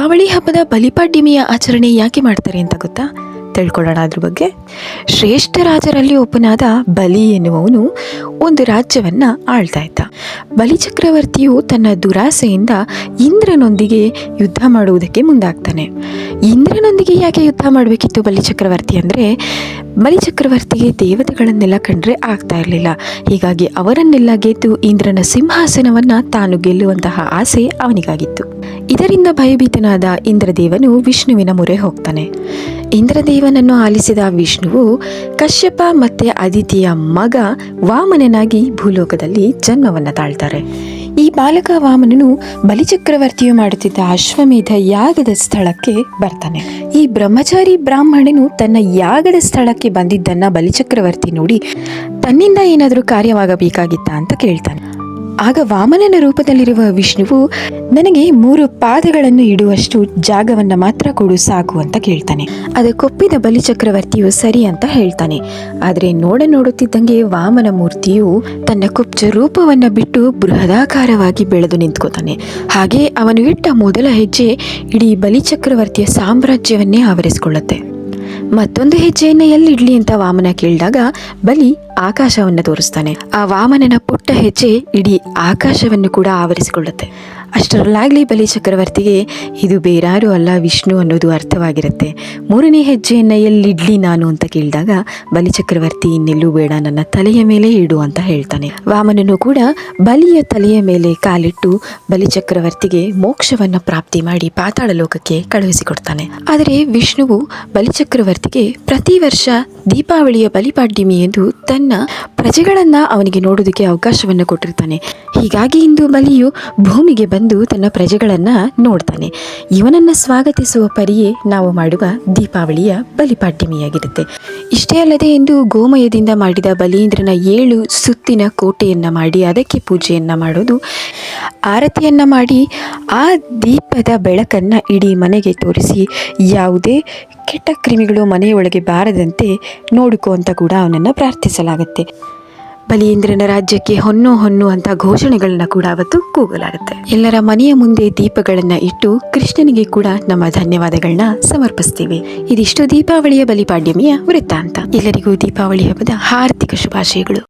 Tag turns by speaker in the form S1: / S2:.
S1: ದೀಪಾವಳಿ ಹಬ್ಬದ ಬಲಿಪಾಡ್ಯಮಿಯ ಆಚರಣೆ ಯಾಕೆ ಮಾಡ್ತಾರೆ ಅಂತ ಗೊತ್ತಾ? ತಿಳ್ಕೊಳ್ಳೋಣ ಅದ್ರ ಬಗ್ಗೆ. ಶ್ರೇಷ್ಠ ರಾಜರಲ್ಲಿ ಒಬ್ಬನಾದ ಬಲಿ ಎನ್ನುವವನು ಒಂದು ರಾಜ್ಯವನ್ನು ಆಳ್ತಾ ಇದ್ದ. ಬಲಿ ಚಕ್ರವರ್ತಿಯು ತನ್ನ ದುರಾಸೆಯಿಂದ ಇಂದ್ರನೊಂದಿಗೆ ಯುದ್ಧ ಮಾಡುವುದಕ್ಕೆ ಮುಂದಾಗ್ತಾನೆ. ಇಂದ್ರನೊಂದಿಗೆ ಯಾಕೆ ಯುದ್ಧ ಮಾಡಬೇಕಿತ್ತು ಬಲಿ ಚಕ್ರವರ್ತಿ ಅಂದರೆ ಬಲಿಚಕ್ರವರ್ತಿಗೆ ದೇವತೆಗಳನ್ನೆಲ್ಲ ಕಂಡ್ರೆ ಆಗ್ತಾ ಇರಲಿಲ್ಲ. ಹೀಗಾಗಿ ಅವರನ್ನೆಲ್ಲ ಗೆದ್ದು ಇಂದ್ರನ ಸಿಂಹಾಸನವನ್ನು ತಾನು ಗೆಲ್ಲುವಂತಹ ಆಸೆ ಅವನಿಗಾಗಿತ್ತು. ಇದರಿಂದ ಭಯಭೀತನಾದ ಇಂದ್ರದೇವನು ವಿಷ್ಣುವಿನ ಮೊರೆ ಹೋಗ್ತಾನೆ. ಇಂದ್ರದೇವನನ್ನು ಆಲಿಸಿದ ವಿಷ್ಣುವು ಕಶ್ಯಪ ಮತ್ತೆ ಅದಿತಿಯ ಮಗ ವಾಮನನಾಗಿ ಭೂಲೋಕದಲ್ಲಿ ಜನ್ಮವನ್ನು ತಾಳ್ತಾರೆ. ಈ ಬಾಲಕ ವಾಮನನು ಬಲಿಚಕ್ರವರ್ತಿಯು ಮಾಡುತ್ತಿದ್ದ ಅಶ್ವಮೇಧ ಯಾಗದ ಸ್ಥಳಕ್ಕೆ ಬರ್ತಾನೆ. ಈ ಬ್ರಹ್ಮಚಾರಿ ಬ್ರಾಹ್ಮಣನು ತನ್ನ ಯಾಗದ ಸ್ಥಳಕ್ಕೆ ಬಂದಿದ್ದನ್ನ ಬಲಿಚಕ್ರವರ್ತಿ ನೋಡಿ ತನ್ನಿಂದ ಏನಾದರೂ ಕಾರ್ಯವಾಗಬೇಕಾಗಿತ್ತ ಅಂತ ಕೇಳ್ತಾನೆ. ಆಗ ವಾಮನನ ರೂಪದಲ್ಲಿರುವ ವಿಷ್ಣುವು ನನಗೆ ಮೂರು ಪಾದಗಳನ್ನು ಇಡುವಷ್ಟು ಜಾಗವನ್ನ ಮಾತ್ರ ಕೊಡು ಸಾಕು ಅಂತ ಕೇಳ್ತಾನೆ. ಅದಕ್ಕೊಪ್ಪಿದ ಬಲಿಚಕ್ರವರ್ತಿಯು ಸರಿ ಅಂತ ಹೇಳ್ತಾನೆ. ಆದರೆ ನೋಡ ನೋಡುತ್ತಿದ್ದಂಗೆ ವಾಮನ ಮೂರ್ತಿಯು ತನ್ನ ಕುಬ್ಜ ರೂಪವನ್ನ ಬಿಟ್ಟು ಬೃಹದಾಕಾರವಾಗಿ ಬೆಳೆದು ನಿಂತ್ಕೋತಾನೆ. ಹಾಗೆ ಅವನು ಇಟ್ಟ ಮೊದಲ ಹೆಜ್ಜೆ ಇಡೀ ಬಲಿಚಕ್ರವರ್ತಿಯ ಸಾಮ್ರಾಜ್ಯವನ್ನೇ ಆವರಿಸಿಕೊಳ್ಳುತ್ತೆ. ಮತ್ತೊಂದು ಹೆಜ್ಜೆಯನ್ನು ಎಲ್ಲಿಡ್ಲಿ ಅಂತ ವಾಮನ ಕೇಳಿದಾಗ ಬಲಿ ಆಕಾಶವನ್ನು ತೋರಿಸ್ತಾನೆ. ಆ ವಾಮನನ ಹೆಜ್ಜೆ ಇಡೀ ಆಕಾಶವನ್ನು ಕೂಡ ಆವರಿಸಿಕೊಳ್ಳುತ್ತೆ ಅಷ್ಟರಲ್ಲಾಗ್ಲಿ ಬಲಿ ಚಕ್ರವರ್ತಿಗೆ ಇದು ಬೇರಾರು ಅಲ್ಲ ವಿಷ್ಣು ಅನ್ನೋದು ಅರ್ಥವಾಗಿರುತ್ತೆ. ಮೂರನೇ ಹೆಜ್ಜೆಯನ್ನು ಎಲ್ಲಿಡ್ಲಿ ನಾನು ಅಂತ ಕೇಳಿದಾಗ ಬಲಿ ಚಕ್ರವರ್ತಿ ಇನ್ನೆಲ್ಲೂ ಬೇಡ, ನನ್ನ ತಲೆಯ ಮೇಲೆ ಇಡು ಅಂತ ಹೇಳ್ತಾನೆ. ವಾಮನನು ಕೂಡ ಬಲಿಯ ತಲೆಯ ಮೇಲೆ ಕಾಲಿಟ್ಟು ಬಲಿ ಚಕ್ರವರ್ತಿಗೆ ಮೋಕ್ಷವನ್ನು ಪ್ರಾಪ್ತಿ ಮಾಡಿ ಪಾತಾಳ ಲೋಕಕ್ಕೆ ಕಳುಹಿಸಿಕೊಡ್ತಾನೆ. ಆದರೆ ವಿಷ್ಣುವು ಬಲಿಚಕ್ರವರ್ತಿಗೆ ಪ್ರತಿ ವರ್ಷ ದೀಪಾವಳಿಯ ಬಲಿಪಾಡ್ಯಮಿ ಎಂದು ತನ್ನ ಪ್ರಜೆಗಳನ್ನು ಅವನಿಗೆ ನೋಡೋದಕ್ಕೆ ಅವಕಾಶವನ್ನು ಕೊಟ್ಟಿರ್ತಾನೆ. ಹೀಗಾಗಿ ಇಂದು ಬಲಿಯು ಭೂಮಿಗೆ ಬಂದು ತನ್ನ ಪ್ರಜೆಗಳನ್ನು ನೋಡ್ತಾನೆ. ಇವನನ್ನ ಸ್ವಾಗತಿಸುವ ಪರಿಯೇ ನಾವು ಮಾಡುವ ದೀಪಾವಳಿಯ ಬಲಿಪಾಡ್ಯಮಿಯಾಗಿರುತ್ತೆ ಇಷ್ಟೇ ಅಲ್ಲದೆ ಎಂದು ಗೋಮಯದಿಂದ ಮಾಡಿದ ಬಲೀಂದ್ರನ ಏಳು ಸುತ್ತಿನ ಕೋಟೆಯನ್ನು ಮಾಡಿ ಅದಕ್ಕೆ ಪೂಜೆಯನ್ನು ಮಾಡೋದು, ಆರತಿಯನ್ನ ಮಾಡಿ ಆ ದೀಪದ ಬೆಳಕನ್ನ ಇಡೀ ಮನೆಗೆ ತೋರಿಸಿ ಯಾವುದೇ ಕೆಟ್ಟ ಕ್ರಿಮಿಗಳು ಮನೆಯೊಳಗೆ ಬಾರದಂತೆ ನೋಡಿಕೋ ಅಂತ ಕೂಡ ಅವನನ್ನು ಪ್ರಾರ್ಥಿಸಲಾಗುತ್ತೆ. ಬಲೀಂದ್ರನ ರಾಜ್ಯಕ್ಕೆ ಹೊನ್ನು ಹೊನ್ನು ಅಂತ ಘೋಷಣೆಗಳನ್ನ ಕೂಡ ಅವತ್ತು ಕೂಗಲಾಗುತ್ತೆ. ಎಲ್ಲರ ಮನೆಯ ಮುಂದೆ ದೀಪಗಳನ್ನ ಇಟ್ಟು ಕೃಷ್ಣನಿಗೆ ಕೂಡ ನಮ್ಮ ಧನ್ಯವಾದಗಳನ್ನ ಸಮರ್ಪಿಸ್ತೀವಿ. ಇದಿಷ್ಟು ದೀಪಾವಳಿಯ ಬಲಿಪಾಡ್ಯಮಿಯ ವೃತ್ತಾಂತ ಎಲ್ಲರಿಗೂ ದೀಪಾವಳಿ ಹಬ್ಬದ ಹಾರ್ದಿಕ ಶುಭಾಶಯಗಳು.